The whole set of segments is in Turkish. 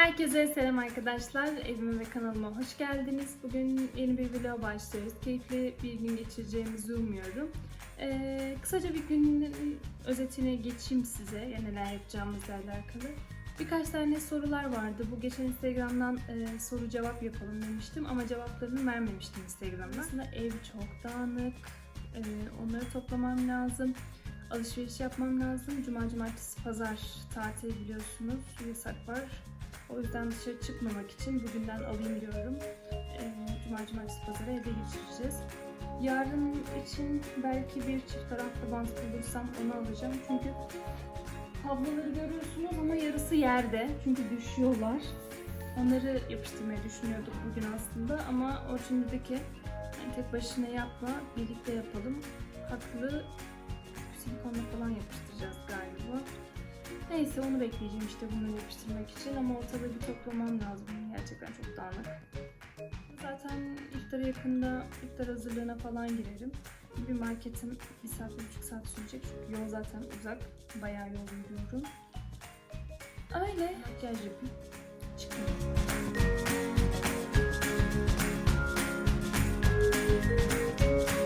Herkese selam arkadaşlar. Evime ve kanalıma hoş geldiniz. Bugün yeni bir vlog başlıyoruz. Keyifli bir gün geçireceğimizi umuyorum. Ee, kısaca bir günün özetine geçeyim size. Ya neler yapacağımızla alakalı. Birkaç tane sorular vardı. Bu geçen Instagram'dan e, soru cevap yapalım demiştim ama cevaplarını vermemiştim Instagram'dan. Aslında ev çok dağınık. Ee, onları toplamam lazım. Alışveriş yapmam lazım. Cuma, cumartesi, pazar tatil biliyorsunuz. Yasak var. O yüzden dışarı çıkmamak için bugünden alayım diyorum. Ee, Cuma, cumartesi, pazarı evde geçireceğiz. Yarın için belki bir çift taraflı bant bulursam onu alacağım. Çünkü tabloları görüyorsunuz ama yarısı yerde. Çünkü düşüyorlar. Onları yapıştırmayı düşünüyorduk bugün aslında ama Orçun dedi ki "Yani tek başına yapma, birlikte yapalım. Haklı silikonla falan yapıştıracağız galiba. Neyse onu bekleyeceğim işte bunları yapıştırmak için ama ortada bir toplamam lazım. Gerçekten çok dağınık. Zaten iftara yakında iftar hazırlığına falan girerim. Bir marketim bir saat, bir buçuk saat sürecek çünkü yol zaten uzak. Bayağı yol yürüyorum. Öyle makyaj yapayım. Çıkayım. üşüyor,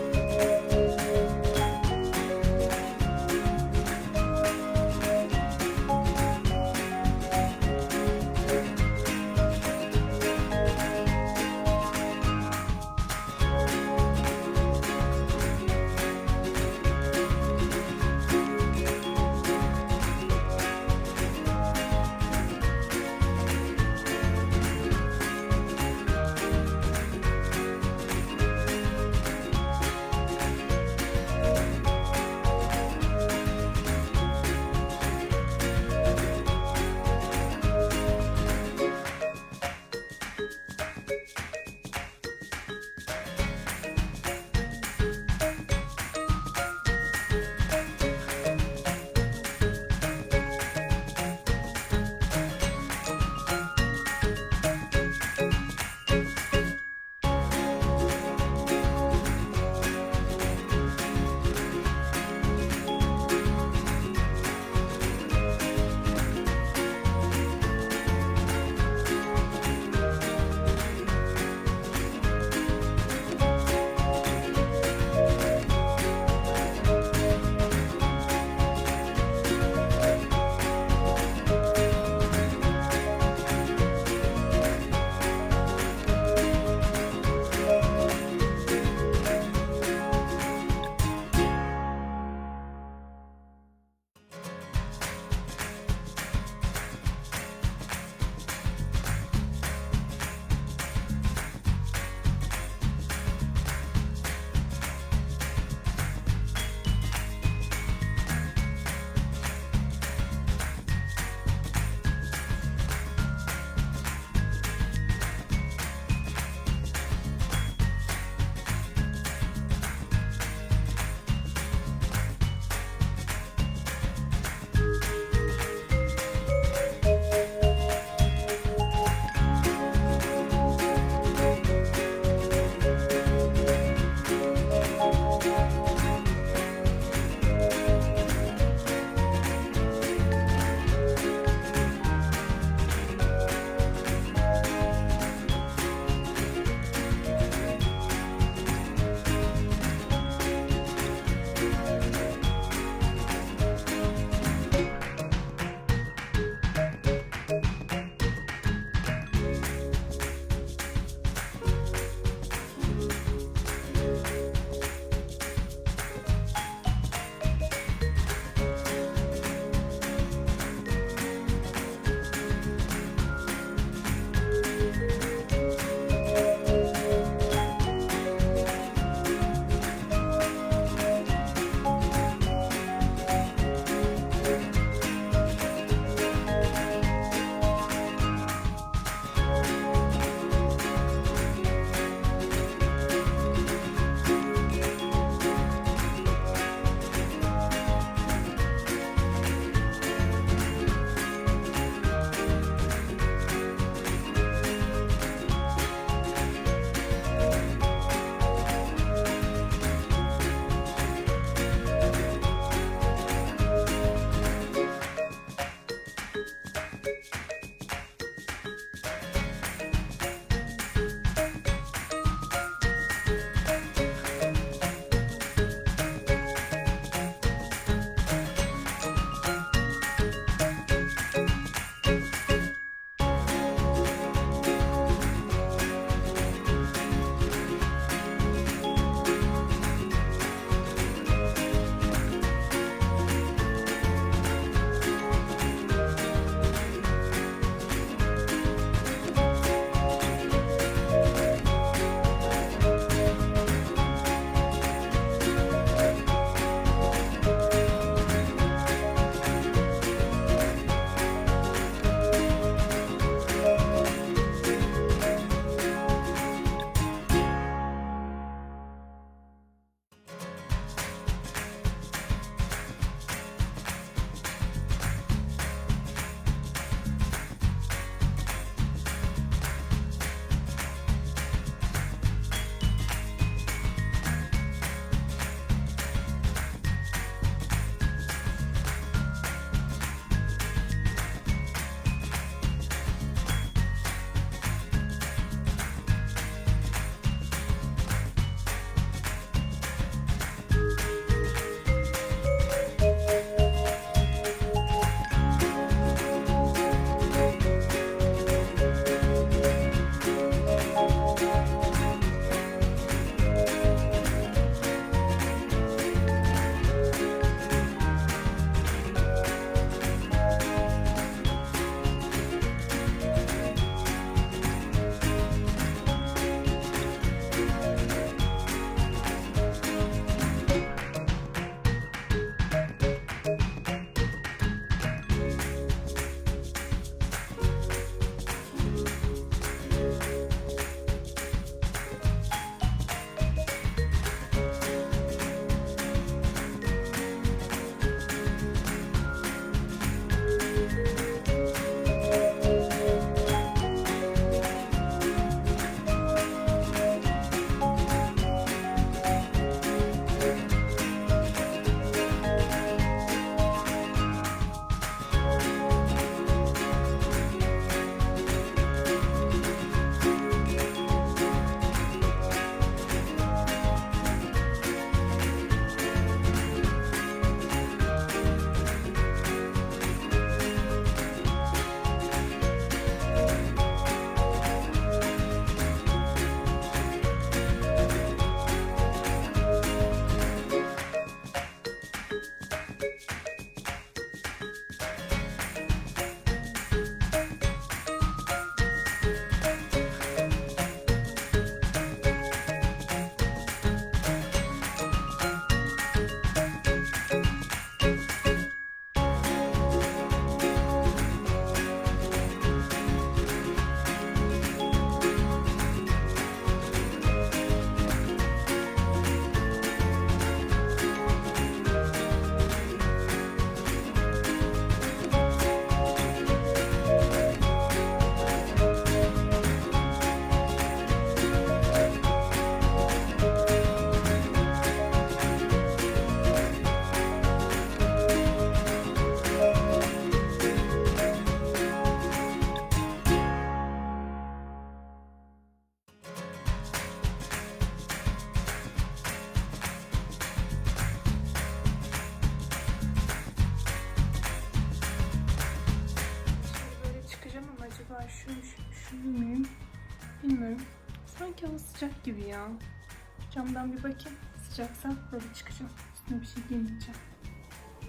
Camdan bir bakayım. Sıcaksa böyle çıkacağım. Üstüne bir şey giymeyeceğim.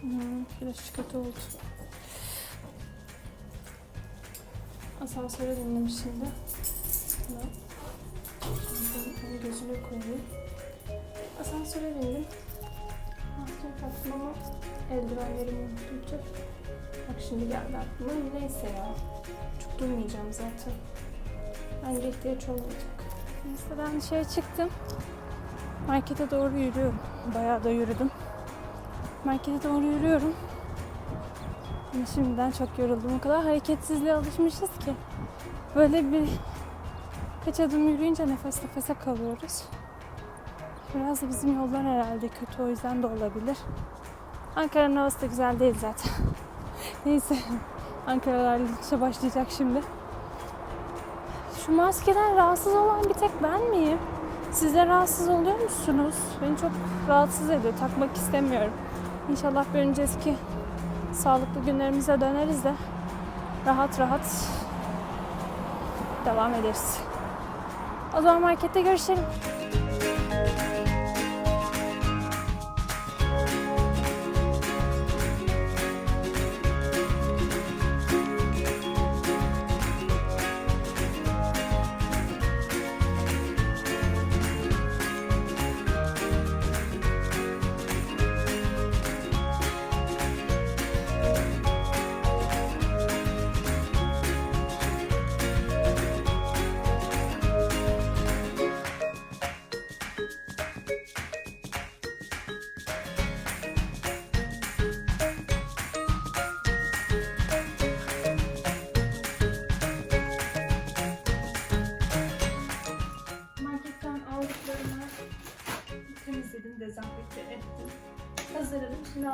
Hmm, biraz kötü oldu. Asansöre bindim şimdi. Şimdi gözüne koyayım. Asansöre bindim. Maske taktım ama eldivenlerimi unuttum. Bak şimdi geldi aklıma. Neyse ya. Çok duymayacağım zaten. Bence ihtiyaç olmayacak. Neyse ben dışarı çıktım. Markete doğru yürüyorum. Bayağı da yürüdüm. Markete doğru yürüyorum. Ama şimdiden çok yoruldum. O kadar hareketsizliğe alışmışız ki. Böyle bir kaç adım yürüyünce nefes nefese kalıyoruz. Biraz da bizim yollar herhalde kötü o yüzden de olabilir. Ankara'nın havası da güzel değil zaten. Neyse. Ankara'lar işe başlayacak şimdi. Şu maskeden rahatsız olan bir tek ben miyim? Siz de rahatsız oluyor musunuz? Beni çok rahatsız ediyor. Takmak istemiyorum. İnşallah bir önceki sağlıklı günlerimize döneriz de rahat rahat devam ederiz. O zaman markette görüşelim.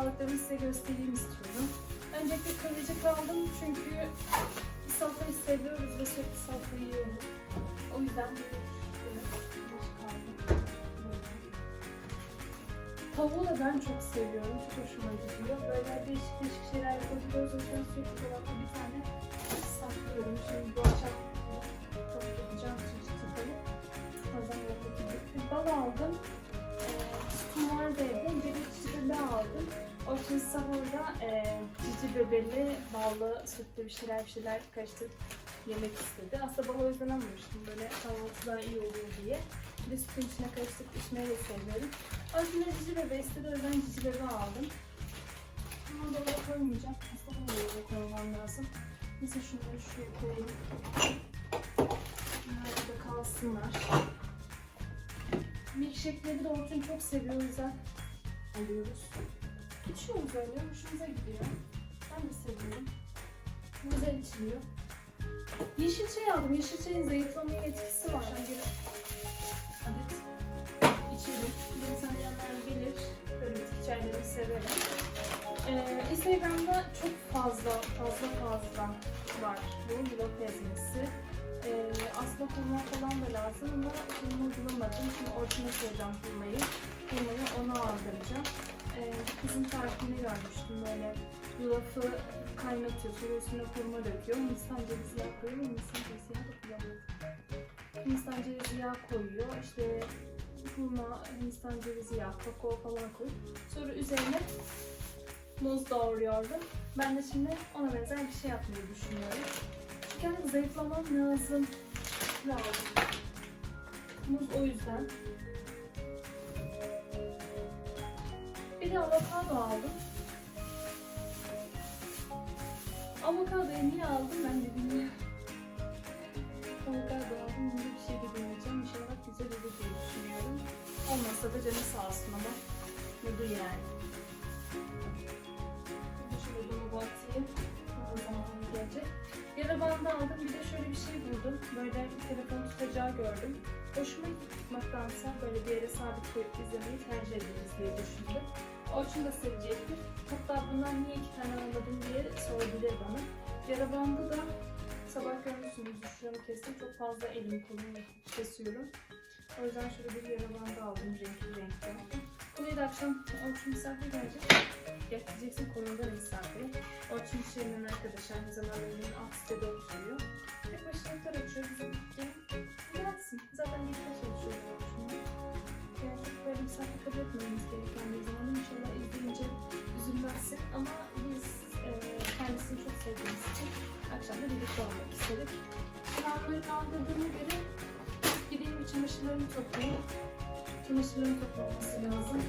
Aldıklarımı size göstereyim istiyorum. Öncelikle kıvırcık aldım çünkü salçayı seviyoruz ve sürekli salça yiyoruz. O yüzden bir. Tavuğu da ben çok seviyorum. Çok hoşuma gidiyor. Böyle değişik değişik şeyler yapabiliyoruz. O yüzden sürekli dolapta bir tane saklıyorum. Şimdi bu akşam çok yapacağım çeşitli tavuk. Kazanlarda gibi. Bal aldım. Ee, sütüm vardı evde. Bir bebe aldım. O için sahurda e, cici bebeli ballı sütlü bir şeyler bir şeyler karıştırıp yemek istedi. Aslında yüzden almamıştım. Böyle kahvaltıda iyi oluyor diye. Bir de sütün içine karıştırıp içmeyi de seviyorum. O cici bebe istedi. O yüzden cici bebe aldım. Ama dolaba koymayacağım. Aslında bunu dolaba koymam lazım. Neyse şunları şuraya koyayım. Bunlar burada kalsınlar. Milkshake'leri de Orçun çok seviyor o yüzden alıyoruz. İçiyoruz öyle, hoşumuza gidiyor. Ben de seviyorum. Güzel içiliyor. Yeşil çay aldım. Yeşil çayın zayıflamaya etkisi var. Adet içerim. İnsan yanlar bilir. Böyle bitki çaylarını severim. Ee, Instagram'da çok fazla, fazla fazla var. Bu blog ezmesi. Ee, aslında kurma falan da lazım ama kurma bulamadım. Şimdi ortaya koyacağım kurmayı. Kurmayı ona aldıracağım. Ee, kızın tarifini görmüştüm böyle. Yulafı kaynatıyor, sonra üstüne kurma döküyor. Hindistan cevizi yağı koyuyor. Hindistan cevizi yağı da kullanıyor. Hindistan cevizi yağı koyuyor. İşte kurma, Hindistan cevizi yağı, kakao falan koyuyor. Sonra üzerine muz doğruyordum. Ben de şimdi ona benzer bir şey yapmayı düşünüyorum. Çünkü zayıflamam lazım. Lazım. Muz o yüzden. Bir avokado aldım. Avokadoyu niye aldım ben de bilmiyorum. Avokado aldım. Bunda bir şey de deneyeceğim. İnşallah güzel olur diye düşünüyorum. Olmazsa da canı sağ olsun ama. Nedir yani? Şöyle bunu batayım. O zaman gelecek. Yara bandı aldım. Bir de şöyle bir şey buldum. Böyle telefon tutacağı gördüm. Hoşuma gitmektense böyle bir yere sabit koyup izlemeyi tercih ederiz diye düşündüm. Orçun da sevecektir. Hatta bundan niye iki tane almadım diye sorabilir bana. Yara bandı da sabah görmüşsünüz şuramı kestim. Çok fazla elim kolumu kesiyorum. O yüzden şöyle bir yara bandı aldım renkli renkli. Konuyu da akşam Orçun misafir gelecek. Getireceksin konumda misafiri. Orçun iş yerinden arkadaş aynı zamanda benim alt sitede oturuyor. Hep etmemiz gereken bir zaman. İnşallah izleyince üzülmezsin ama biz e, kendisini çok sevdiğimiz için akşam da birlikte olmak istedik. Planları kaldırdığına göre gideyim bir çamaşırlarımı toplayayım. Çamaşırlarımı toplaması lazım.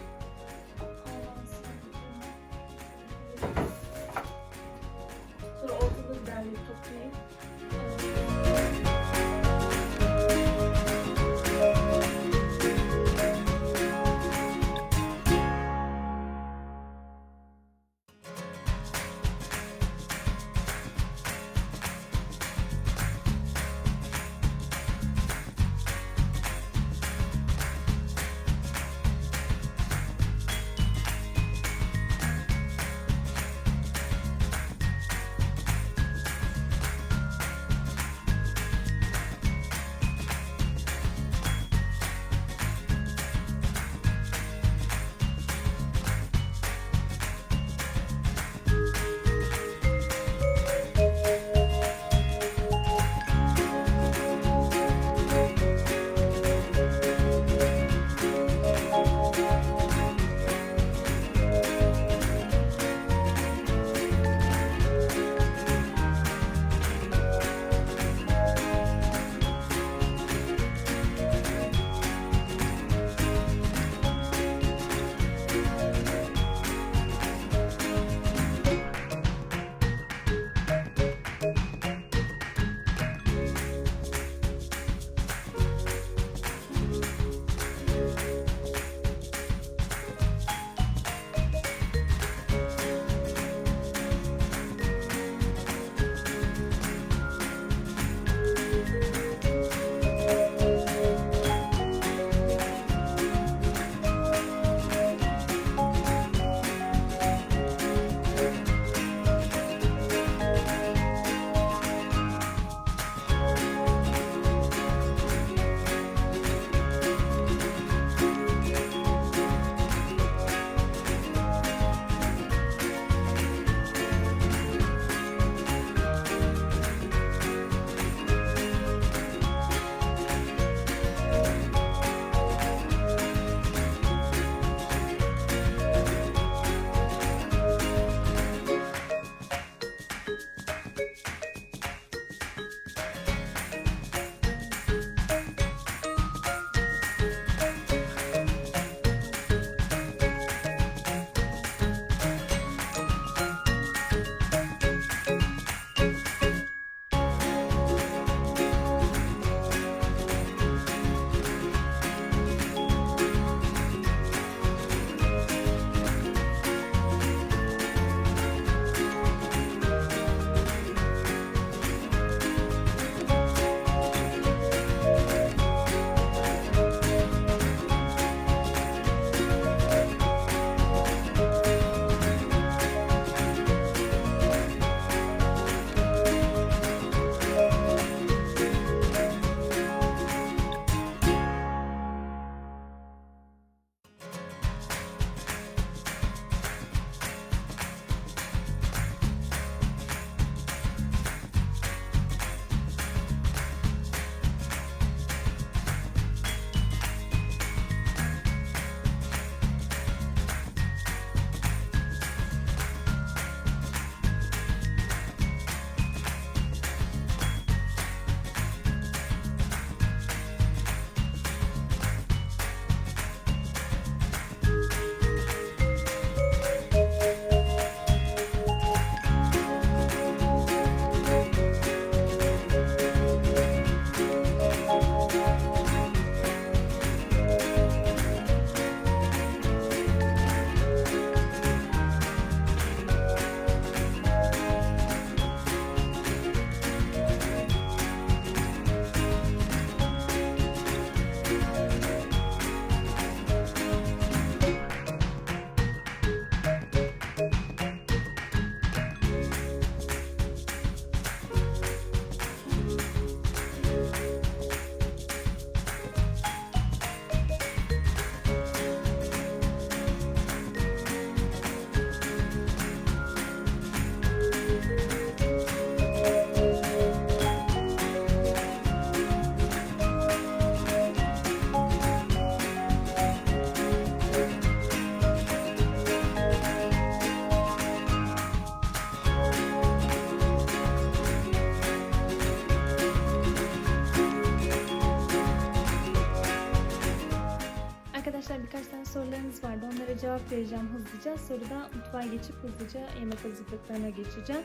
Cevap vereceğim hızlıca. Sonra da mutfağa geçip hızlıca yemek hazırlıklarına geçeceğim.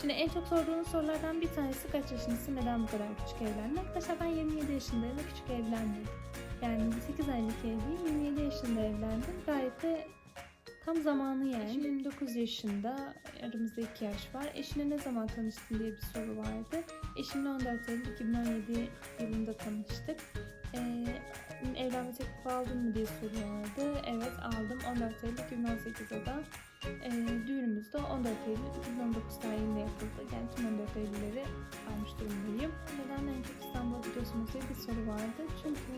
Şimdi en çok sorduğunuz sorulardan bir tanesi kaç yaşındasın, neden bu kadar küçük evlendin? Arkadaşlar ben 27 yaşındayım ve küçük evlendim. Yani 8 aylık evliyim, 27 yaşında evlendim. Gayet de tam zamanı yani. Eşim 29 yaşında, aramızda 2 yaş var. Eşine ne zaman tanıştın diye bir soru vardı. Eşimle 14 Eylül 2017 yılında tanıştık. Ee, evlenme teklifi aldın mı diye soruyorlardı. Evet aldım. 14 Eylül 2018'de da e, düğünümüz de 14 Eylül 2019 tarihinde yapıldı. Yani tüm 14 Eylül'leri almış durumdayım. Neden en çok İstanbul'a gidiyorsunuz diye bir soru vardı. Çünkü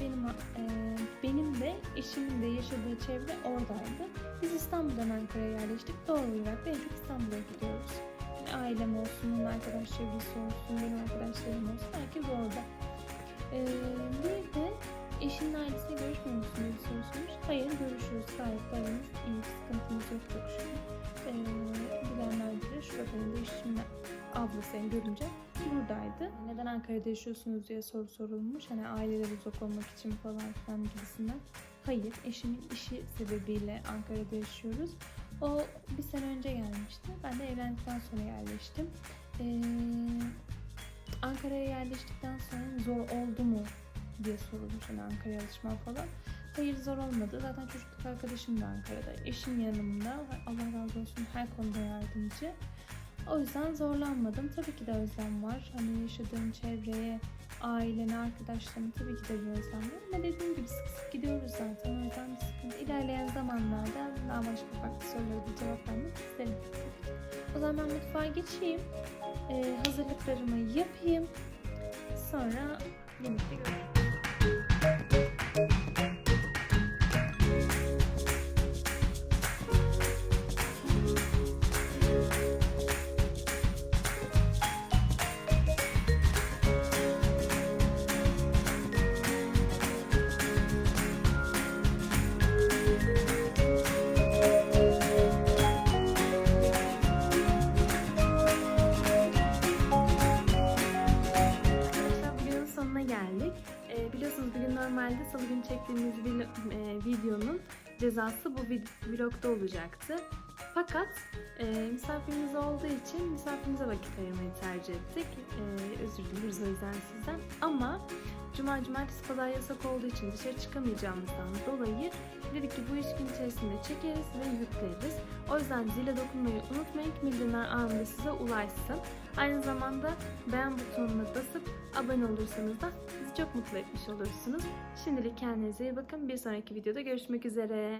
benim e, benim de eşimin de yaşadığı çevre oradaydı. Biz İstanbul'dan Ankara'ya yerleştik. Doğal olarak da en çok İstanbul'a gidiyoruz. Ailem olsun, arkadaş çevresi olsun, benim arkadaşlarım olsun. Herkes orada. Yani görünce buradaydı. Neden Ankara'da yaşıyorsunuz diye soru sorulmuş. Hani aileler uzak olmak için falan filan gibisinden. Hayır, eşimin işi sebebiyle Ankara'da yaşıyoruz. O bir sene önce gelmişti. Ben de evlendikten sonra yerleştim. Ee, Ankara'ya yerleştikten sonra zor oldu mu diye sorulmuş hani Ankara'ya alışmam falan. Hayır zor olmadı. Zaten çocukluk arkadaşım da Ankara'da. Eşim yanımda. Allah razı olsun her konuda yardımcı. O yüzden zorlanmadım. Tabii ki de özlem var. Hani yaşadığım çevreye, ailene, arkadaşlarına tabii ki de bir özlem var. Ama dediğim gibi sık sık gidiyoruz zaten. O yüzden bir sıkıntı. İlerleyen zamanlarda daha başka farklı sorulara da cevap vermek isterim. O zaman ben mutfağa geçeyim. Ee, hazırlıklarımı yapayım. Sonra yemekte görüşürüz. Çektiğimiz e, videonun cezası bu vlogda olacaktı. Fakat e, misafirimiz olduğu için misafirimize vakit ayırmayı tercih ettik. E, özür dileriz o yüzden sizden. Ama Cuma, Cumartesi, Pazar yasak olduğu için dışarı çıkamayacağımızdan dolayı dedik ki bu üç gün içerisinde çekeriz ve yükleriz. O yüzden zile dokunmayı unutmayın ki bildirimler anında size ulaşsın. Aynı zamanda beğen butonuna basıp abone olursanız da bizi çok mutlu etmiş olursunuz. Şimdilik kendinize iyi bakın. Bir sonraki videoda görüşmek üzere.